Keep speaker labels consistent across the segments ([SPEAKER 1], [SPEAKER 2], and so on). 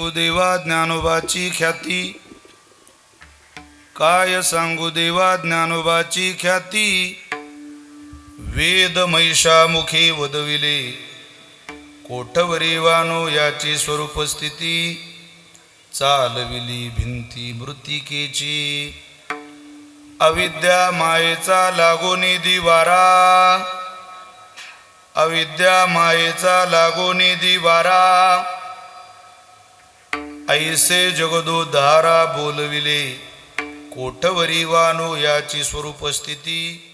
[SPEAKER 1] सांगू देवा ज्ञानोबाची ख्याती. काय सांगू देवा ज्ञानोबाची ख्याती? वेद महिषामुखी वदविले. कोठवरी वानो याची स्वरूप स्थिती चालविली भिंती मृतिकेची. अविद्या मायेचा लागोनी दिवारा अविद्या मायेचा लागोनी दिवारा ऐसे जगदोद्धारा बोलविले. कोठवरी वानो याची स्वरूप स्थिती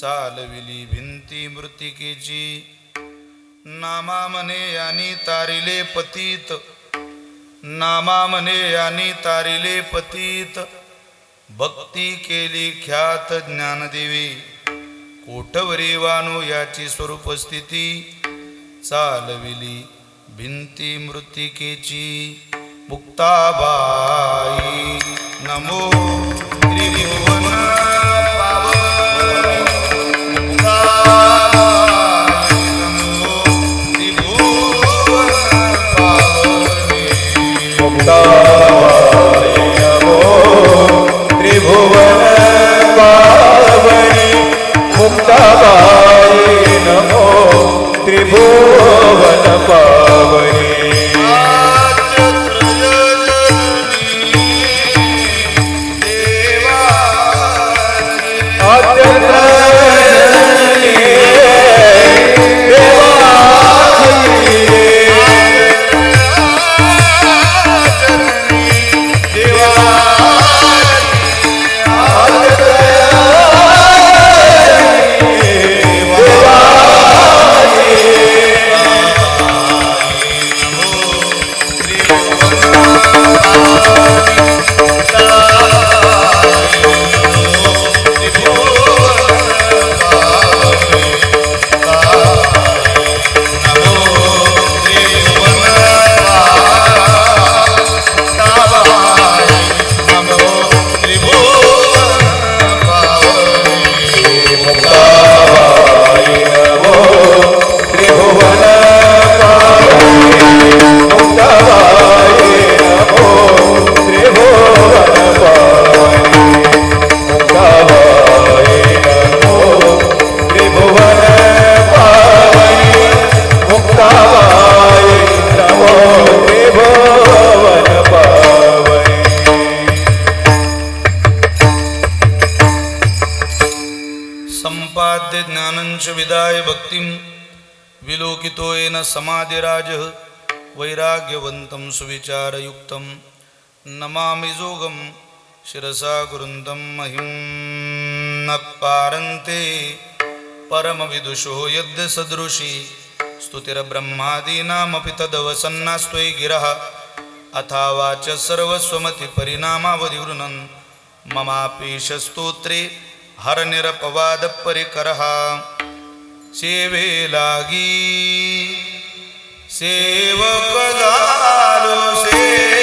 [SPEAKER 1] चालविली भिंती मृतिकेची. नामा म्हणे यानी तारिले पतीत. नामा म्हणे यानी तारिले पतीत. भक्ती केली ख्यात ज्ञानदेवी. कोठवरी वानो याची स्वरूप स्थिती चालविली भिंती मृतिकेची. मुक्ताबाई नमो त्रिभुवन पावनी मुक्ताबाई नमो त्रिभुवन पावनी। तेन समाधिराज वैराग्यवन्तं सुविचारयुक्तं। नमामि जोगं शिरसा गुरुन्दं महिं न पारन्ते परमविदुषो यद्य सदृशी तदवसन्नास्त्वयि गिरः। अथा वाच सर्वस्वमतिपरिणामावधिगृणन् ममापीश हरनिरपवादपरिकरः। सेवे लागी सेवक झालो से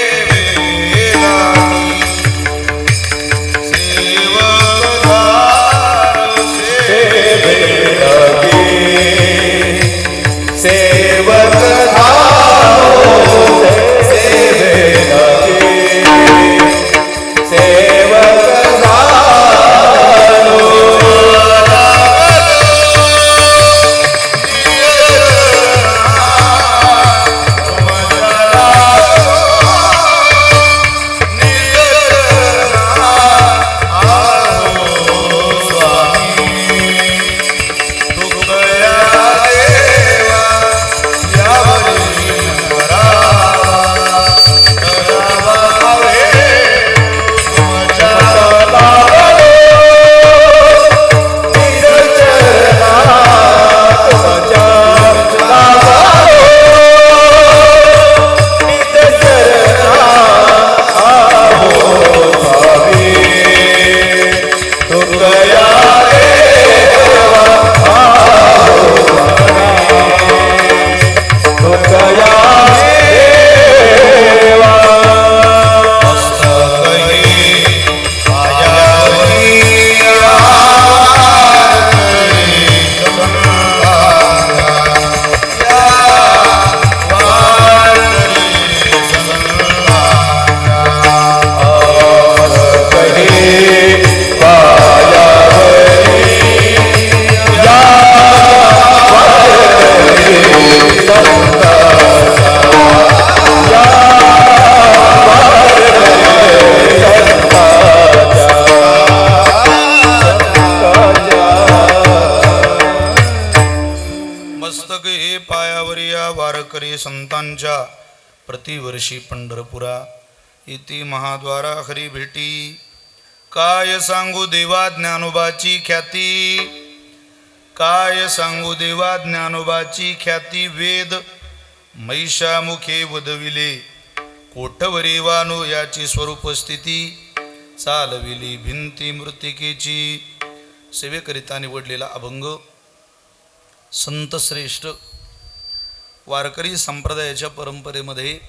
[SPEAKER 1] प्रतिवर्षी पंढरपुरा. इति महाद्वारा हरी भेटी. काय सांगू देवा ज्ञानोबाची ख्याती? काय सांगू देवा ज्ञानोबाची ख्याती? वेद महिषामुखे वदविले. कोठवरी वानो याची स्वरूप स्थिती चालविली भिंती मृतिकेची. सेवेकरिता निवडलेला अभंग. संतश्रेष्ठ वारकरी संप्रदायाच्या परंपरेमध्ये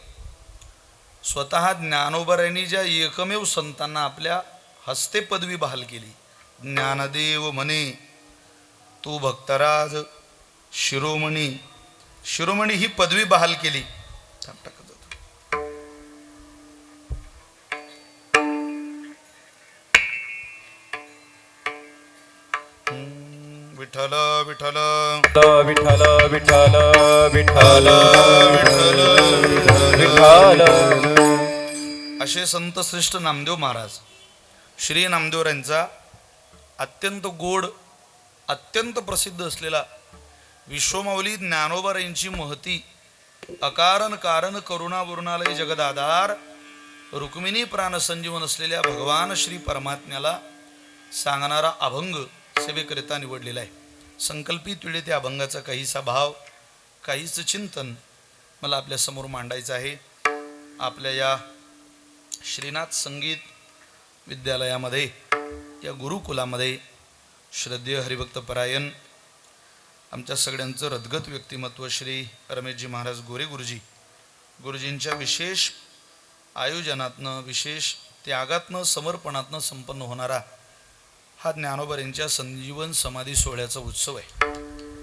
[SPEAKER 1] स्वतः ज्ञानोबऱ्यांनी ज्या एकमेव संतांना आपल्या हस्ते पदवी बहाल केली. ज्ञानदेव म्हणे तू भक्तराज शिरोमणी शिरोमणी ही पदवी बहाल केली. विठ्ठल. विठ्ठल
[SPEAKER 2] विठ्ठल. विठ्ठल विठ्ठल
[SPEAKER 1] विठ्ठल. असे संत श्रेष्ठ नामदेव महाराज श्री नामदेव यांचा अत्यंत गोड अत्यंत प्रसिद्ध असलेला विश्वमाऊली ज्ञानोबारांची महती अकारण कारण करुणा वरुणालय जगदाधार रुक्मिणी प्राणसंजीवन असलेल्या भगवान श्री परमात्म्याला सांगणारा अभंग सेवेकरिता निवडलेला आहे. संकल्पित वेळी त्या अभंगाचा काहीसा भाव काहीच चिंतन मला आपल्यासमोर मांडायचं आहे. आपल्या या श्रीनाथ संगीत विद्यालयामध्ये या गुरुकुलामध्ये श्रद्धेय हरिभक्तपरायण आमच्या सगळ्यांचं रदगत व्यक्तिमत्व श्री रमेशजी महाराज गोरे गुरुजी गुरुजींच्या विशेष आयोजनातनं विशेष त्यागातनं समर्पणातनं संपन्न होणारा हा ज्ञानोबरींच्या संजीवन समाधी सोहळ्याचा उत्सव आहे.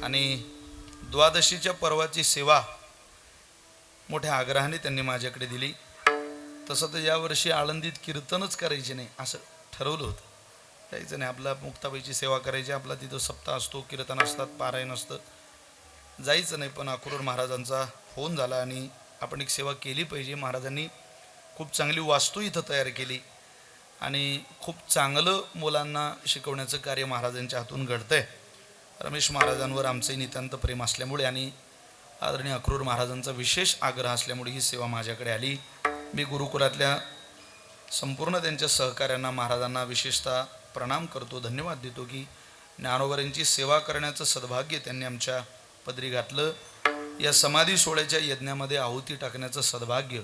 [SPEAKER 1] आणि द्वादशीच्या पर्वाची सेवा मोठ्या आग्रहाने त्यांनी माझ्याकडे दिली. तसं तर यावर्षी आळंदीत कीर्तनच करायचे नाही असं ठरवलं होतं. जायचं नाही आपला मुक्ताबाईची सेवा करायची आपला तिथं सप्ताह असतो कीर्तन असतात पारायण असतं. जायचं नाही पण अक्रूर महाराजांचा फोन झाला आणि आपण एक सेवा केली पाहिजे. महाराजांनी खूप चांगली वास्तू इथं तयार केली आणि खूप चांगलं मुलांना शिकवण्याचं कार्य महाराजांच्या हातून घडतंय. रमेश महाराजांवर आमचंही नितांत प्रेम असल्यामुळे आणि आदरणीय अक्रूर महाराजांचा विशेष आग्रह असल्यामुळे ही सेवा माझ्याकडे आली. मी गुरुकुलातल्या संपूर्ण त्यांच्या सहकाऱ्यांना महाराजांना विशेषतः प्रणाम करतो धन्यवाद देतो की ज्ञानोबरांची सेवा करण्याचं सद्भाग्य त्यांनी आमच्या पदरी घातलं. या समाधी सोहळ्याच्या यज्ञामध्ये आहुती टाकण्याचं सद्भाग्य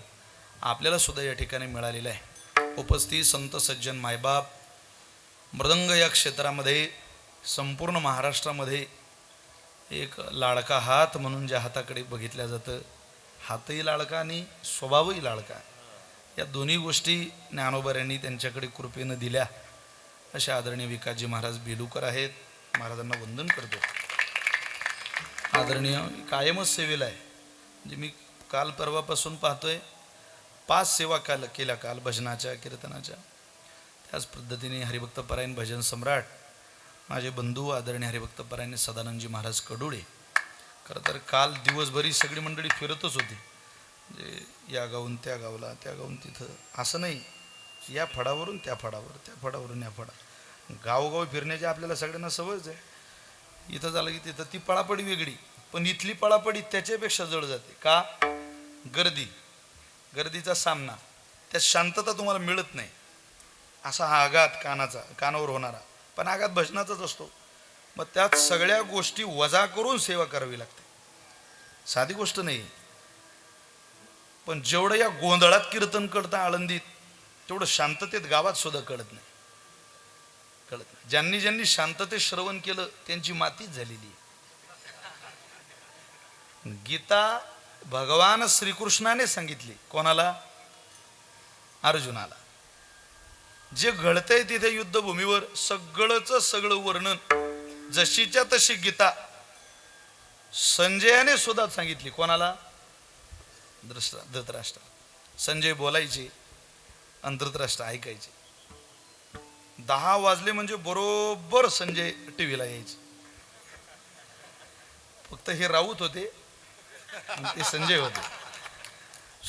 [SPEAKER 1] आपल्याला सुद्धा या ठिकाणी मिळालेलं आहे. उपस्थित संत सज्जन मायबाप मृदंग या क्षेत्रामध्ये संपूर्ण महाराष्ट्रामध्ये एक लाडका हात म्हणून ज्या हाताकडे बघितल्या जातं हातही लाडका आणि स्वभावही लाडका. या दोन्ही गोष्टी ज्ञानोबर यांनी त्यांच्याकडे कृपेनं दिल्या. असे आदरणीय विकासजी महाराज बेलूकर आहेत. महाराजांना वंदन करतो. आदरणीय कायमच सेवेला आहे. म्हणजे मी काल परवापासून पाहतोय पाच सेवा काल केल्या काल भजनाच्या कीर्तनाच्या. त्याच पद्धतीने हरिभक्तपरायण भजन सम्राट माझे बंधू आदरणीय हरिभक्तपरायण सदानंदजी महाराज कडुळे. खरं तर काल दिवसभर ही सगळी मंडळी फिरतच होती. म्हणजे या गावून त्या गावला त्या गावून तिथं. असं नाही या फडावरून त्या फडावर त्या फडावरून या फडा. गावोगाव फिरण्याची आपल्याला सगळ्यांना सवयच आहे. इथं झालं की तिथं ती पळापडी वेगळी पण इथली पळापडी त्याच्यापेक्षा जड जाते. का? गर्दी. गर्दीचा सामना. त्यात शांतता तुम्हाला मिळत नाही. असा हा आघात कानाचा कानावर होणारा. पण आघात भजनाचाच असतो. मग त्यात सगळ्या गोष्टी वजा करून सेवा करावी लागते. साधी गोष्ट नाही. पण जेवढं या गोंधळात कीर्तन करता आळंदीत तेवढं शांततेत गावात सुद्धा कळत नाही. कळत नाही. ज्यांनी ज्यांनी शांततेत श्रवण केलं त्यांची मातीच झालेली आहे. गीता भगवान श्रीकृष्णाने सांगितली. कोणाला? अर्जुनाला. जे घडतंय तिथे युद्धभूमीवर सगळंच सगळं वर्णन. जशीच्या तशी गीता. संजयाने सुद्धा सांगितली. कोणाला? धृतराष्ट्र. संजय बोलायचे. आणि धृतराष्ट्र ऐकायचे. दहा वाजले म्हणजे बरोबर संजय टी व्हीला यायचे. फक्त हे राऊत होते. ते संजय होते.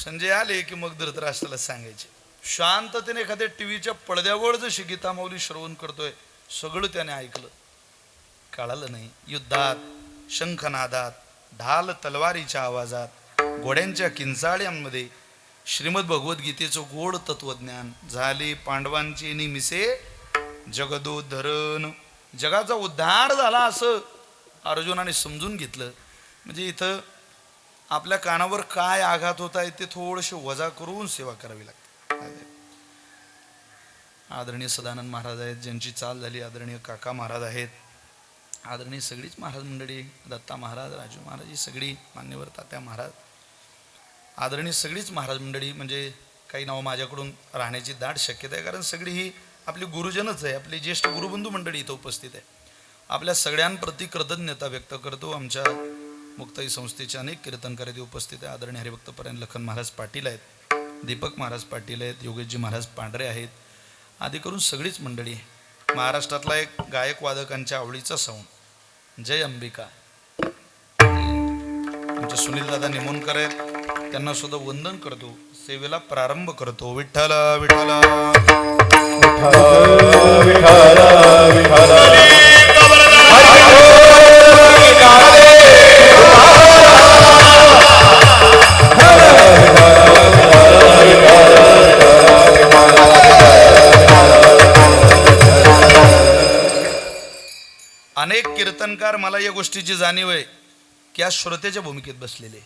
[SPEAKER 1] संजय आले की मग धृतराष्ट्राला सांगायचे. शांततेने एखाद्या टीव्हीच्या पडद्यावर जशी गीतामाऊली श्रवण करतोय सगळं त्याने ऐकलं. कळालं नाही. युद्धात शंखनादात ढाल तलवारीच्या आवाजात घोड्यांच्या किंचाळ्यांमध्ये श्रीमद भगवद्गीतेचं गोड तत्वज्ञान झाले पांडवांचे निमिसे जगदोद्धरण जगाचा उद्धार झाला असं अर्जुनाने समजून घेतलं. म्हणजे इथं आपल्या कानावर काय आघात होत आहे ते थोडेसे वजा करून सेवा करावी लागते. आदरणीय सदानंद महाराज आहेत ज्यांची चाल झाली आदरणीय काका महाराज आहेत आदरणीय सगळीच महाराज मंडळी दत्ता महाराज राजू महाराज ही सगळी मान्यवर तात्या महाराज आदरणीय सगळीच महाराज मंडळी म्हणजे काही नावं माझ्याकडून राहण्याची दाट शक्यता आहे कारण सगळी ही आपली गुरुजनच आहे आपली ज्येष्ठ गुरुबंधू मंडळी इथं उपस्थित आहे. आपल्या सगळ्यांप्रती कृतज्ञता व्यक्त करतो आमच्या मुक्ताई संस्थेचे अनेक कीर्तनकार उपस्थित आहे आदरणीय हरिभक्तपर्यंत लखन महाराज पाटील आहेत दीपक महाराज पाटील आहेत योगेशजी महाराज पांढरे आहेत. आदी करून सगळीच मंडळी. महाराष्ट्रातला एक गायक वादकांच्या आवडीचा सौंड जय अंबिका. आमचे सुनील दादा निमोणकर आहेत. त्यांना सुद्धा वंदन करतो. सेवेला प्रारंभ करतो. विठ्ठल. विठ्ठल
[SPEAKER 2] विठ्ठल विठ्ठल.
[SPEAKER 1] कीर्तनकार मला या गोष्टीची जाणीव आहे की आज श्रोत्याच्या भूमिकेत बसलेले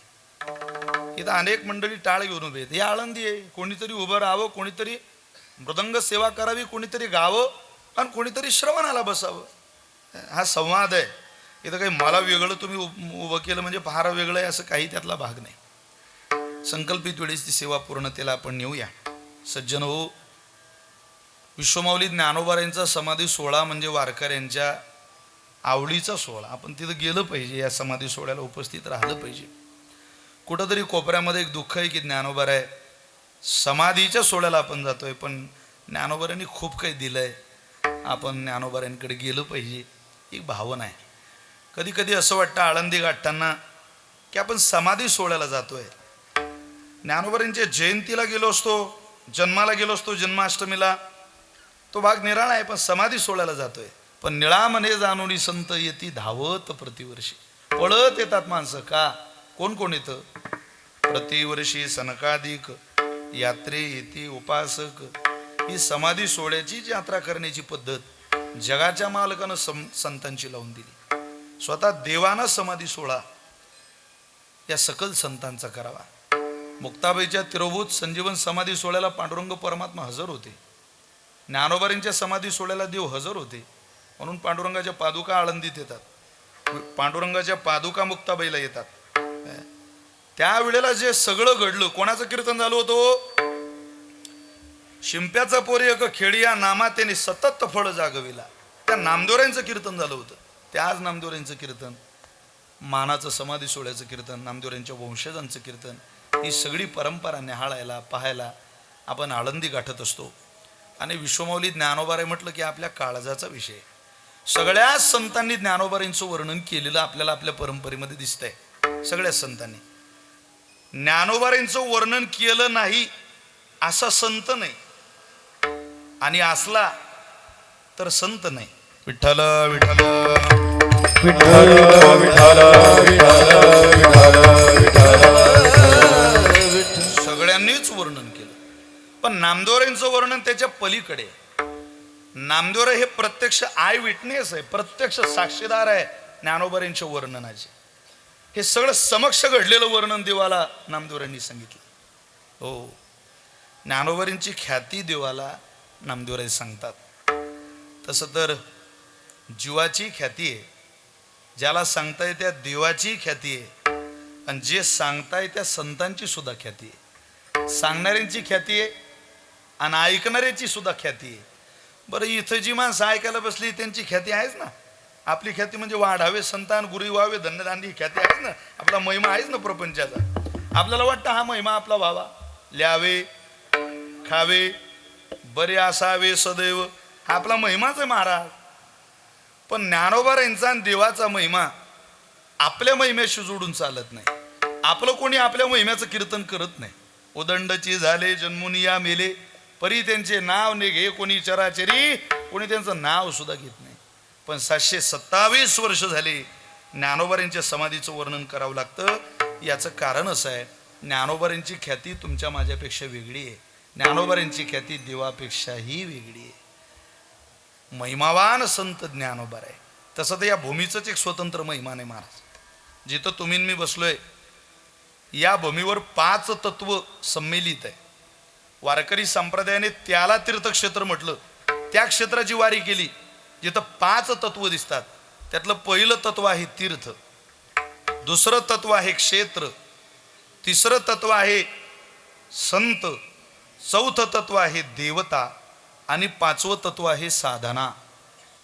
[SPEAKER 1] इथं अनेक मंडळी टाळ घेऊन उभे आहेत. हे आळंदी आहे. कोणीतरी उभं राहावं कोणीतरी मृदंग सेवा करावी कोणीतरी गावं आणि कोणीतरी श्रवणाला बसावं. हा संवाद आहे. इथं काही मला वेगळं तुम्ही उभं केलं म्हणजे फार वेगळं आहे असं काही त्यातला भाग नाही. संकल्पित वेळेस ती सेवा पूर्णतेला आपण नेऊया. सज्जन हो विश्वमाऊली ज्ञानोबाऱ्यांचा समाधी सोहळा म्हणजे वारकऱ्यांच्या आवडीचा सोहळा. आपण तिथं गेलं पाहिजे या समाधी सोहळ्याला उपस्थित राहिलं पाहिजे. कुठंतरी कोपऱ्यामध्ये एक दुःख आहे की ज्ञानोबार आहे. समाधीच्या सोहळ्याला आपण जातोय पण ज्ञानोबाऱ्यांनी खूप काही दिलंय. आपण ज्ञानोबाऱ्यांकडे गेलं पाहिजे एक भावना आहे. कधी कधी असं वाटतं आळंदी गाठताना की आपण समाधी सोहळ्याला जातोय. ज्ञानोबाऱ्यांच्या जयंतीला गेलो असतो जन्माला गेलो असतो जन्माष्टमीला. तो भाग निराळा आहे पण समाधी सोहळ्याला जातोय. पण निळामने जाणून संत येती धावत प्रतिवर्षी. पळत येतात माणसं. का? कोण कोण येतं? प्रतिवर्षी सनकाधिक यात्रे येती उपासक. ही समाधी सोहळ्याची यात्रा करण्याची पद्धत जगाच्या मालकानं सं संतांची लावून दिली. स्वतः देवानं समाधी सोहळा या सकल संतांचा करावा. मुक्ताबाईच्या तिरोभूत संजीवन समाधी सोहळ्याला पांडुरंग परमात्मा हजर होते. ज्ञानोबारींच्या समाधी सोहळ्याला देव हजर होते. म्हणून पांडुरंगाच्या पादुका आळंदीत येतात. पांडुरंगाच्या पादुका मुक्ताबाईला येतात. त्यावेळेला जे सगळं घडलं कोणाचं कीर्तन झालं होतं? शिंप्याचा पोरी एक खेडी या नामा त्याने सतत फळ जागविला. त्या नामदोऱ्यांचं कीर्तन झालं होतं. त्याच नामदोऱ्यांचं कीर्तन मानाचं समाधी सोहळ्याचं कीर्तन नामदेवऱ्यांच्या वंशजांचं कीर्तन ही सगळी परंपरा निहाळायला पाहायला आपण आळंदी गाठत असतो. आणि विश्वमौली ज्ञानोबारे म्हटलं की आपल्या काळजाचा विषय. आहे. सगळ्या संतांनी ज्ञानोबारींचं वर्णन केलेलं आपल्याला आपल्या परंपरेमध्ये दिसतंय. सगळ्या संतांनी. ज्ञानोबारींचं वर्णन केलं नाही असा संत नाही. आणि असला तर संत नाही. विठ्ठल विठ्ठल
[SPEAKER 2] विठ्ठल विठ्ठल विठ्ठल विठ्ठल विठ्ठल
[SPEAKER 1] सगळ्यांनीच वर्णन केलं. पण नामदेवरांचं वर्णन त्याच्या पलीकडे आहे. नामदेवर हे प्रत्यक्ष आय विटनेस आहे प्रत्यक्ष साक्षीदार आहे ज्ञानोबऱ्यांच्या वर्णनाचे. हे सगळं समक्ष घडलेलं वर्णन देवाला नामदेवरांनी सांगितलं. हो ज्ञानोबरींची ख्याती देवाला नामदेवराय सांगतात. तसं तर जीवाची ख्याती आहे. ज्याला सांगताय त्या देवाची ख्याती आहे. आणि जे सांगताय त्या संतांची सुद्धा ख्याती आहे. सांगणाऱ्यांची ख्याती आहे आणि ऐकणाऱ्याची सुद्धा ख्याती आहे. बरं इथं जी माणसं ऐकायला बसली त्यांची ख्याती आहेच ना. आपली ख्याती म्हणजे वाढावे संतान गुरी व्हावे धन्यदान ही ख्याती आहेच ना. आपला महिमा आहेच ना प्रपंचाचा. आपल्याला वाटतं हा महिमा आपला व्हावा. ल्यावे खावे बरे असावे सदैव. हा आपला महिमाच आहे महाराज. पण ज्ञानोबा यांचा आणि देवाचा महिमा आपल्या महिम्याशी जोडून चालत नाही. आपलं कोणी आपल्या महिम्याचं कीर्तन करत नाही. उदंडची झाले जन्मुनिया मेले. परी त्यांचे नाव निघे कोणी चराचरी कोणी त्यांचं नाव सुद्धा घेत नाही. पण सातशे सत्तावीस वर्ष झाली ज्ञानोबऱ्यांच्या समाधीचं वर्णन करावं लागतं. याचं कारण असं आहे ज्ञानोबरांची ख्याती तुमच्या माझ्यापेक्षा वेगळी आहे. ज्ञानोबरांची ख्याती देवापेक्षाही वेगळी आहे. महिमावान संत ज्ञानोबर आहे. तसं तर या भूमीचंच एक स्वतंत्र महिमान आहे महाराज. जिथं तुम्ही मी बसलोय या भूमीवर पाच तत्व संमेलित आहे. वारकरी संप्रदायाने त्याला तीर्थक्षेत्र म्हटलं. त्या क्षेत्राची वारी केली. जिथं पाच तत्व दिसतात. त्यातलं पहिलं तत्व आहे तीर्थ. दुसरं तत्व आहे क्षेत्र. तिसरं तत्व आहे संत. चौथं तत्व आहे देवता. आणि पाचवं तत्व आहे साधना.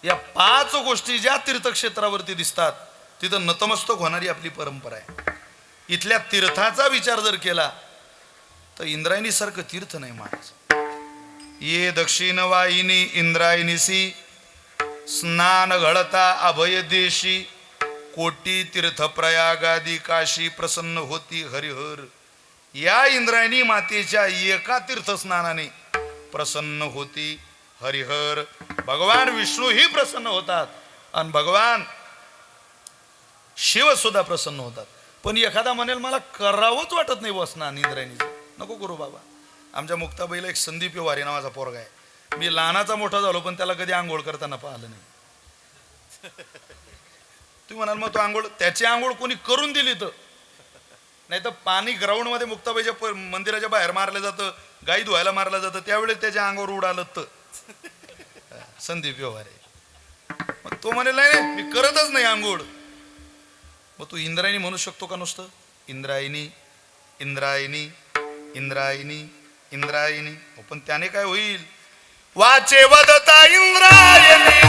[SPEAKER 1] या पाच गोष्टी ज्या तीर्थक्षेत्रावरती दिसतात तिथं नतमस्तक होणारी आपली परंपरा आहे. इथल्या तीर्थाचा विचार जर केला तर इंद्रायणीसारखं तीर्थ नाही महाराज ये दक्षिण वाहिनी इंद्रायणीसी स्नान घडता अभय देशी कोटी तीर्थ प्रयागादी काशी प्रसन्न होती हरिहर. या इंद्रायणी मातेच्या एका तीर्थस्नानाने प्रसन्न होती हरिहर. भगवान विष्णू ही प्रसन्न होतात आणि भगवान शिव सुद्धा प्रसन्न होतात. पण एखादा म्हणेल मला करावंच वाटत नाही बसना इंद्रायणीचं. नको करू बाबा. आमच्या मुक्ताबाईला एक संदीप वारी नावाचा पोरगा आहे. मी लहानाचा मोठा झालो पण त्याला कधी आंघोळ करताना पाहिलं नाही. तुम्ही म्हणाल मग तो आंघोळ त्याची आंघोळ कोणी करून दिली तर? नाही तर पाणी ग्राउंडमध्ये मुक्ताबाईच्या मंदिराच्या बाहेर मारलं जातं गाई धुवायला मारलं जातं त्यावेळेस त्याच्या अंगावर उडालं तर. संदीप व्यवहारे. मग तो म्हणे नाही, मी करतच नाही आंघोळ. मग तू इंद्रायणी म्हणू शकतो का नुसतं? इंद्रायणी इंद्रायणी इंद्रायणी इंद्रायणी. हो, पण त्याने काय होईल? वाचे वदता इंद्रायणी.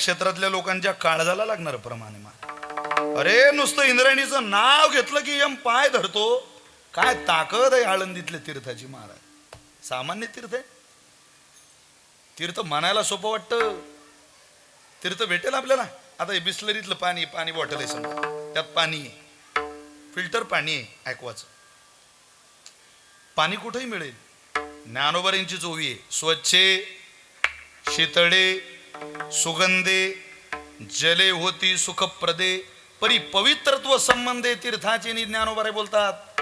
[SPEAKER 1] क्षेत्रातल्या लोकांच्या काळजाला लागणार प्रमाणे अरे नुसतं इंद्रायणीचं नाव घेतलं की यम पाय धरतो. काय ताकद आहे आळंदीतल्या तीर्थाची महाराज? सामान्य तीर्थ आहे. तीर्थ म्हणायला सोपं वाटतं. तीर्थ भेटेल आपल्याला. आता हे बिस्लरीतलं पाणी पाणी बॉटल आहे समजा. त्यात पाणी आहे. फिल्टर पाणी आहे ॲक्वाचं पाणी कुठेही मिळेल. ज्ञानोबरींची चोवी आहे. स्वच्छे शितळे सुगंधे जले होती सुखप्रदे परी पवित्रत्व संबंधे तीर्थाचे नि बोलतात.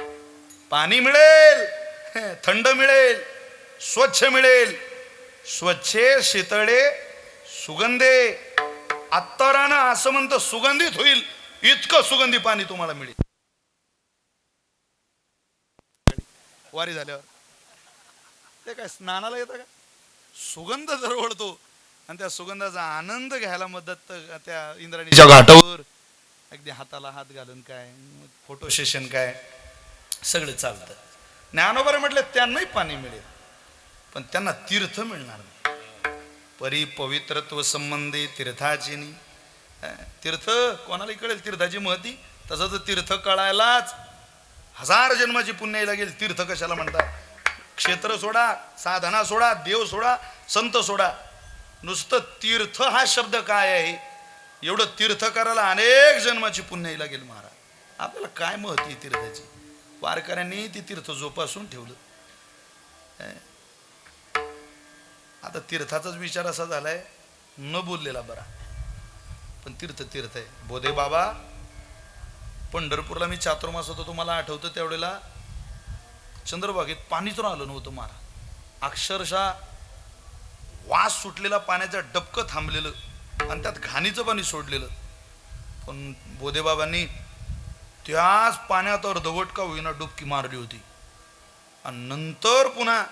[SPEAKER 1] पाणी मिळेल थंड मिळेल स्वच्छ मिळेल. स्वच्छे शीतळे सुगंधे. अत्तरानं असं म्हणतं सुगंधित होईल इतकं सुगंधी पाणी तुम्हाला मिळेल. वारी झाल्यावर. ते काय स्नानाला येतं का? सुगंध जर दरवळतो आणि त्या सुगंधाचा आनंद घ्यायला मदत तर त्या इंद्राणीच्या घाटावर अगदी हाताला हात घालून काय फोटो सेशन काय सगळं चालतं. ज्ञानोबर म्हटलं त्यांनाही पाणी मिळेल पण त्यांना तीर्थ मिळणार नाही. परी पवित्रत्व संबंधी तीर्थाचिनी तीर्थ कोणाला कळेल? तीर्थाची महती. तसं तर तीर्थ कळायलाच हजार जन्माची पुण्य लागेल. तीर्थ कशाला म्हणतात? क्षेत्र सोडा साधना सोडा देव सोडा संत सोडा. नुसतं तीर्थ हा शब्द काय आहे? एवढं तीर्थ करायला अनेक जन्माची पुण्याई लागेल महाराज. आपल्याला काय महती आहे तीर्थाची? वारकऱ्यांनी ती तीर्थ जोपासून ठेवलं. आता तीर्थाचाच विचार असा झालाय न बोललेला बरा. पण तीर्थ तीर्थ आहे. बोधे बाबा पंढरपूरला मी चातुर्मास होतो तुम्हाला आठवतं त्यावेळेला? चंद्रबागेत पाणीच राहिलं नव्हतं मारा अक्षरशः वास सुटलेला पाण्याचं डबकं थांबलेलं आणि त्यात घाणीचं पाणी सोडलेलं. पण बोधेबाबांनी त्याच पाण्यात अर्धवट का होईना डुबकी मारली होती. आणि नंतर पुन्हा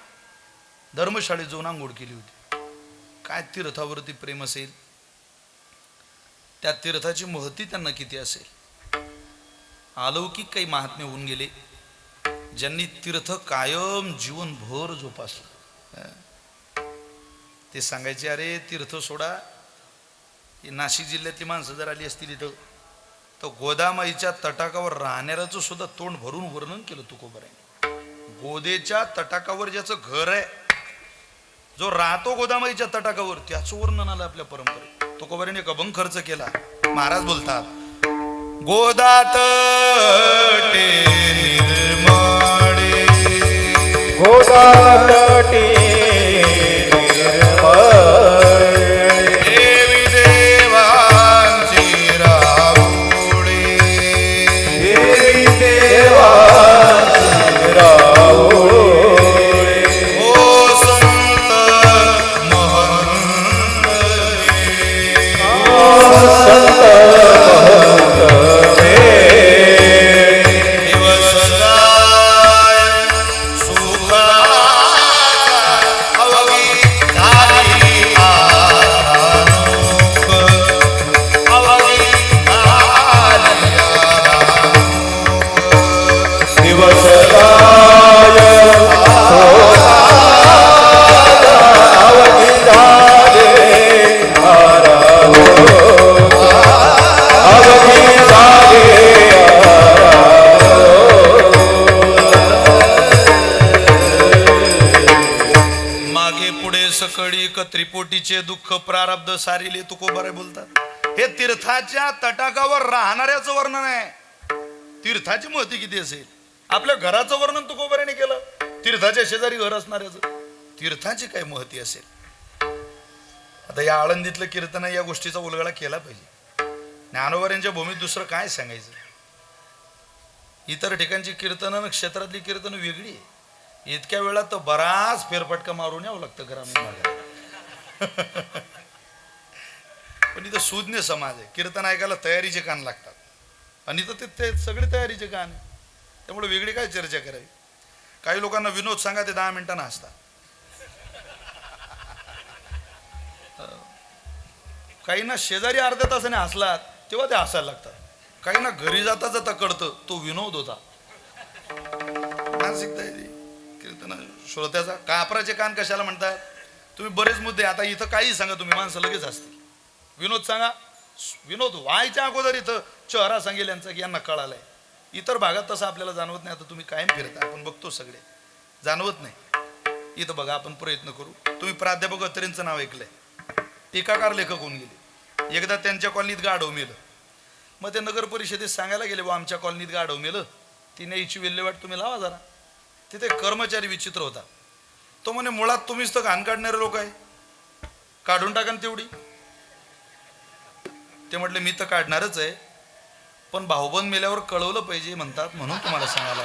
[SPEAKER 1] धर्मशाळेत जाऊन आंघोळ केली होती. काय तीर्थावरती प्रेम असेल? त्या तीर्थाची महती त्यांना किती असेल? अलौकिक काही महात्मे होऊन गेले ज्यांनी तीर्थ कायम जीवनभर जोपासलं. ते सांगायचे अरे तीर्थ सोडा. ही नाशिक जिल्ह्यातली माणसं जर आली असतील इथं तर गोदामाईच्या तटाकावर राहणाऱ्याचं सुद्धा तोंड भरून वर्णन केलं तुकोबराने गोदेच्या तटाकावर ज्याचं घर आहे जो राहतो गोदामाईच्या तटाकावर त्याचं वर्णन आलं आपल्या परंपरेत. तुकोबराने एक अभंग खर्च केला. महाराज बोलतात गोदात निर्मळे त्रिपोटीचे दुःख प्रारब्ध सारिले तुकोबारे बोलतात. हे तीर्थाच्या तटाकावर राहणाऱ्याचं वर्णन आहे. तीर्थाची महती किती असेल? आपल्या घराचं वर्णन तुकोबाऱ्याने केलं. तीर्थाच्या शेजारी घर असणाऱ्याचं. तीर्थाची काय महती असेल? आता या आळंदीतलं कीर्तन या गोष्टीचा उलगडा केला पाहिजे. ज्ञानोबऱ्यांच्या भूमीत दुसरं काय सांगायचं? इतर ठिकाणची कीर्तनं आणि क्षेत्रातली कीर्तनं वेगळी आहे. इतक्या वेळात तर बराच फेरफटका मारून यावं लागतं ग्रामीण भागात पण इथं सुज्ञ समाज आहे. कीर्तन ऐकायला तयारीचे कान लागतात. आणि इथं ते- सगळे तयारीचे कान आहे. त्यामुळे वेगळी काय चर्चा करावी? काही लोकांना विनोद सांगा ते दहा मिनिटांना हसतात काही ना शेजारी अर्ध्या तासाने हसलात तेव्हा ते हसायला लागतात. काही ना घरी जाता जाता कळतं तो विनोद होता. मानसिकता कीर्तन श्रोत्याचा कापराचे कान कशाला म्हणतात? तुम्ही बरेच मुद्दे आता इथं काही सांगा तुम्ही माणसं लगेच असतील. विनोद सांगा. विनोद व्हायच्या अगोदर इथं चेहरा सांगेल यांचा की यांना कळालाय. इतर भागात तसं आपल्याला जाणवत नाही आता तुम्ही कायम फिरता आपण बघतो सगळे. जाणवत नाही. इथं बघा आपण प्रयत्न करू. तुम्ही प्राध्यापक अत्रेंचं नाव ऐकलंय. टीकाकार लेखक होऊन गेले. एकदा त्यांच्या कॉलनीत गाढव मेलं मग ते नगर परिषदेत सांगायला गेले बा आमच्या कॉलनीत गाढव मेलं तिने हिची विल्हेवाट तुम्ही लावा जरा. तिथे कर्मचारी विचित्र होता. तो म्हणे मुळात तुम्हीच तर घाण काढणारे लोक आहे. काढून टाका तेवढी. ते म्हटले मी तर काढणारच आहे पण भाऊबंद मेल्यावर कळवलं पाहिजे म्हणतात. म्हणून तुम्हाला सांगायला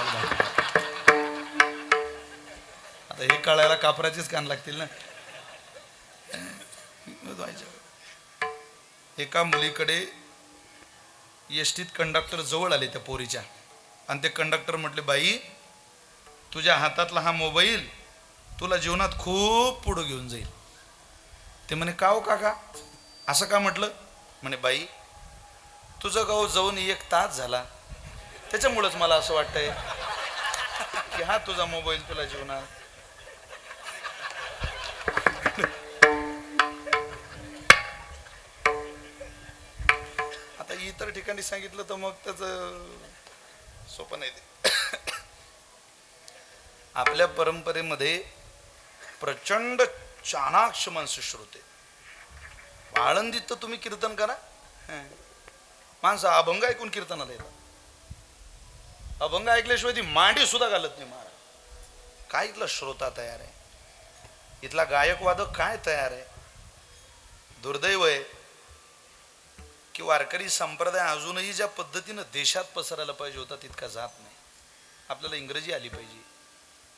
[SPEAKER 1] आता हे कळायला कापराचेच कान लागतील ना. एका मुलीकडे एसटीत कंडक्टर जवळ आले त्या पोरीच्या. आणि ते कंडक्टर म्हटले बाई तुझ्या हातातला हा मोबाईल तुला जीवनात खूप पुढं घेऊन जाईल. ते म्हणे का हो काका? असं का म्हटलं? म्हणे बाई तुझं गाव जाऊन एक तास झाला. त्याच्यामुळेच मला असं वाटतंय की हा तुझा मोबाईल तुला जीवनात. आता इतर ठिकाणी सांगितलं तर मग त्याचं सोपं नाही ते. आपल्या परंपरेमध्ये प्रचंड चाणाक्ष माणसं श्रोते. आळंदीत तर तुम्ही कीर्तन करा. माणसं अभंग ऐकून कीर्तनाला येतात. अभंग ऐकल्याशिवाय ती मांडी सुद्धा घालत नाही महाराज. काय इथला श्रोता तयार आहे? इथला गायक वादक काय तयार आहे? दुर्दैव आहे की वारकरी संप्रदाय अजूनही ज्या पद्धतीनं देशात पसरायला पाहिजे होता तितका जात नाही. आपल्याला इंग्रजी आली पाहिजे.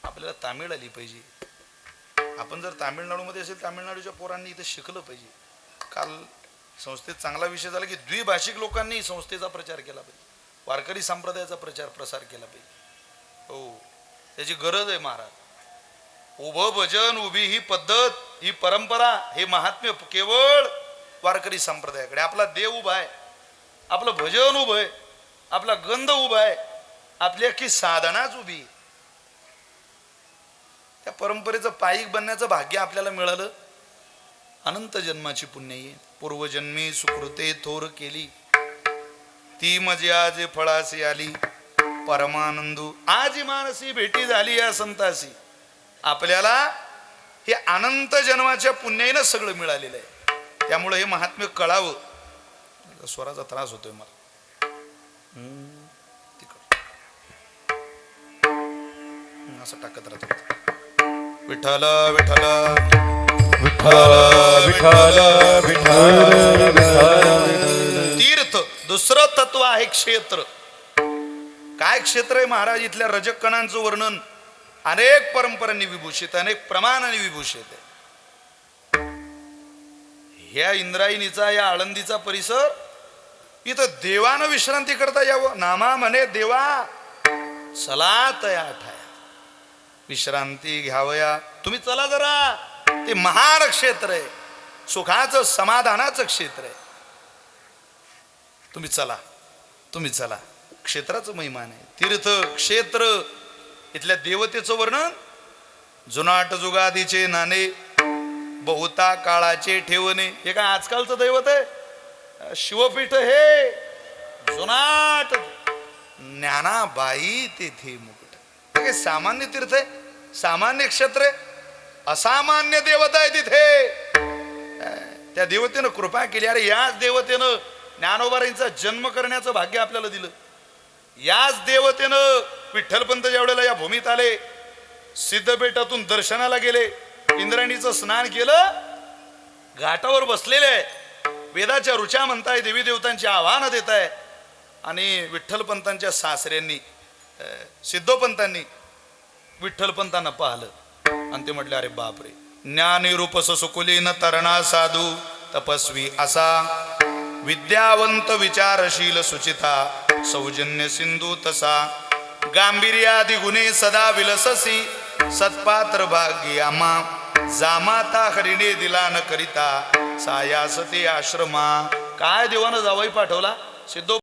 [SPEAKER 1] आपल्याला तामिळ आली पाहिजे. आपण जर तामिळनाडूमध्ये असेल तामिळनाडूच्या पोरांनी इथं शिकलं पाहिजे. काल संस्थेत चांगला विषय झाला की द्विभाषिक लोकांनी संस्थेचा प्रचार केला पाहिजे. वारकरी संप्रदायाचा प्रचार प्रसार केला पाहिजे. हो त्याची गरज आहे महाराज. उभं भजन उभी ही पद्धत ही परंपरा हे महात्म्य केवळ वारकरी संप्रदायाकडे. आपला देव उभा आहे आपलं भजन उभं आहे आपला गंध उभा आहे आपली अख्खी साधनाच उभी आहे. त्या परंपरेचं पायिक बनण्याचं भाग्य आपल्याला मिळालं. अनंत जन्माची पुण्य आहे पूर्वजन्मी सुकृते थोर केली. ती मजी आज फळासी आली. परमानंदू आज मानसी भेटी झाली या संतासी. आपल्याला हे अनंत जन्माच्या पुण्याईनं सगळं मिळालेलं आहे. त्यामुळे हे महात्म्य कळावं. स्वराचा त्रास होतोय मला. असं टाकत राहतो. विठ्ठल विठ्ठल.
[SPEAKER 2] विठ्ठल विठ्ठल विठ्ठल
[SPEAKER 1] तीर्थ दुसरं तत्व आहे क्षेत्र. काय क्षेत्र आहे महाराज? इथल्या रजक कणांचं वर्णन अनेक परंपरांनी विभूषित अनेक प्रमाणाने विभूषित आहे. ह्या इंद्रायणीचा या आळंदीचा परिसर इथं देवानं विश्रांती करता यावं. नामा म्हणे देवा चला तया विश्रांती घ्यावया. तुम्ही चला जरा. ते महान क्षेत्र आहे. सुखाचं समाधानाचं क्षेत्र आहे. तुम्ही चला. तुम्ही चला. क्षेत्राचं महिमान आहे. तीर्थ क्षेत्र. इथल्या देवतेचं वर्णन? जुनाट जुगादीचे नाणे बहुता काळाचे ठेवणे. हे काय आजकालचं दैवत आहे? शिवपीठ हे. जुनाट. ज्ञानाबाई तेथे मुकुट. हे सामान्य तीर्थ आहे? सामान्य क्षेत्र असामान्य देवता आहे तिथे त्या देवतेनं कृपा केली. अरे याच देवतेनं ज्ञानोबारांचा जन्म करण्याचं भाग्य आपल्याला दिलं. याच देवतेनं विठ्ठलपंत ज्या वेळेला या भूमीत आले सिद्धपेठातून दर्शनाला गेले इंद्राणीचं स्नान केलं घाटावर बसलेले आहे. वेदाच्या रुचा म्हणताय देवी देवतांची आव्हानं देत आहे आणि विठ्ठलपंतांच्या सासऱ्यांनी सिद्धोपंतांनी विठ्ठलपंतांना पाहिलं. आणि ते म्हटले अरे बापरे ज्ञानी रूप सुकुलीन तरणा साधू तपस्वी असा. विद्यावंत विचारशील सुचिता सौजन्य सिंधू तसा. गांभीर्यादी गुणे सदा विलससी सत्पात्र भाग्यामा जामाता हरिणे दिला न करिता सायासते आश्रमा. काय देवानं जावई पाठवला? सिद्धो